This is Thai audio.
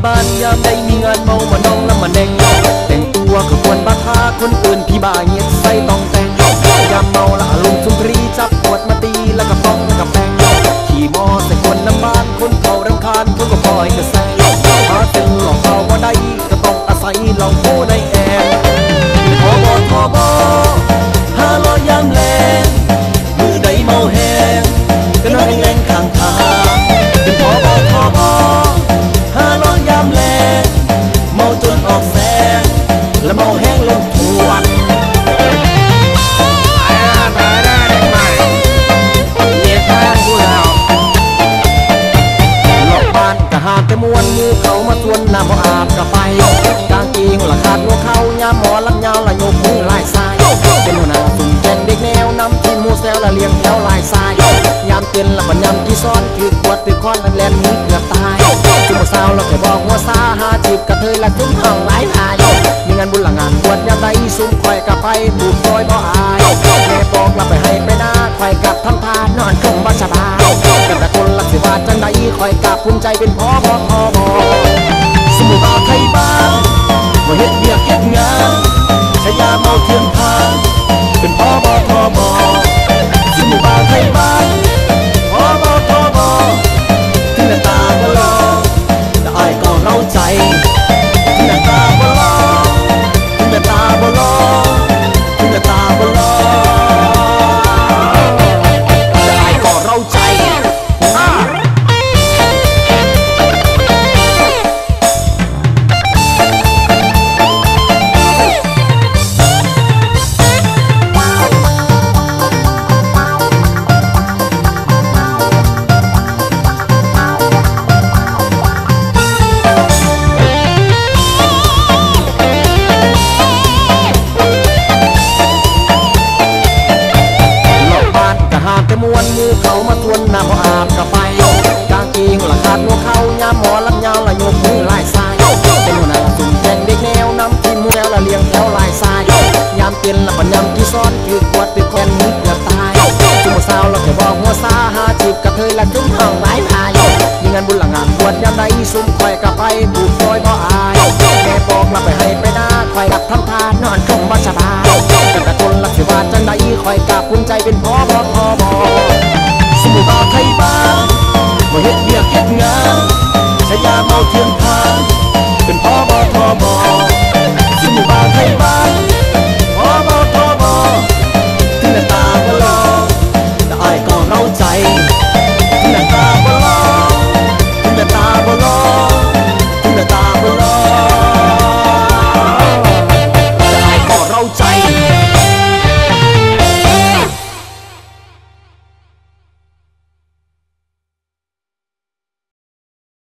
不要。 หากแต่มวนมือเขามาทวนน้ำอาบกระไป กางเกงละขาดหัวเขายามหมอลักยาวละโยกมือลายทรายเป็นหัวหน้าฝุ่นแกงเด็กแนวน้ำที่มูแซวละเลียงแถวลายทราย ยามเตือนละบันยามที่ซ้อนถือปวดตือค้อนนั่นแลนมือเกือบตายจุบสาวเราเคยบอกหัวซาหาจีบกระเทยละตุ้มทองหลายทายมีงานบุญละงานปวดยาไตดสุ่มคอยกระไปบูดคอยบ่อาย คอยกับภูมิใจเป็นพ่อบอทอบอ เตียนละปัญญามที่ซ้อนคือกวดถือแคนหนี้เกือบตายจุ่มสาวเราแค่บอกหัวซาหาจีบกระเทยละจุ่มห้องหลายพายมีงานบุญหลังงานบวชยามใดสุ่มคอยกะไปบูดคอยบ่อายแม่บอกเราไปให้ไป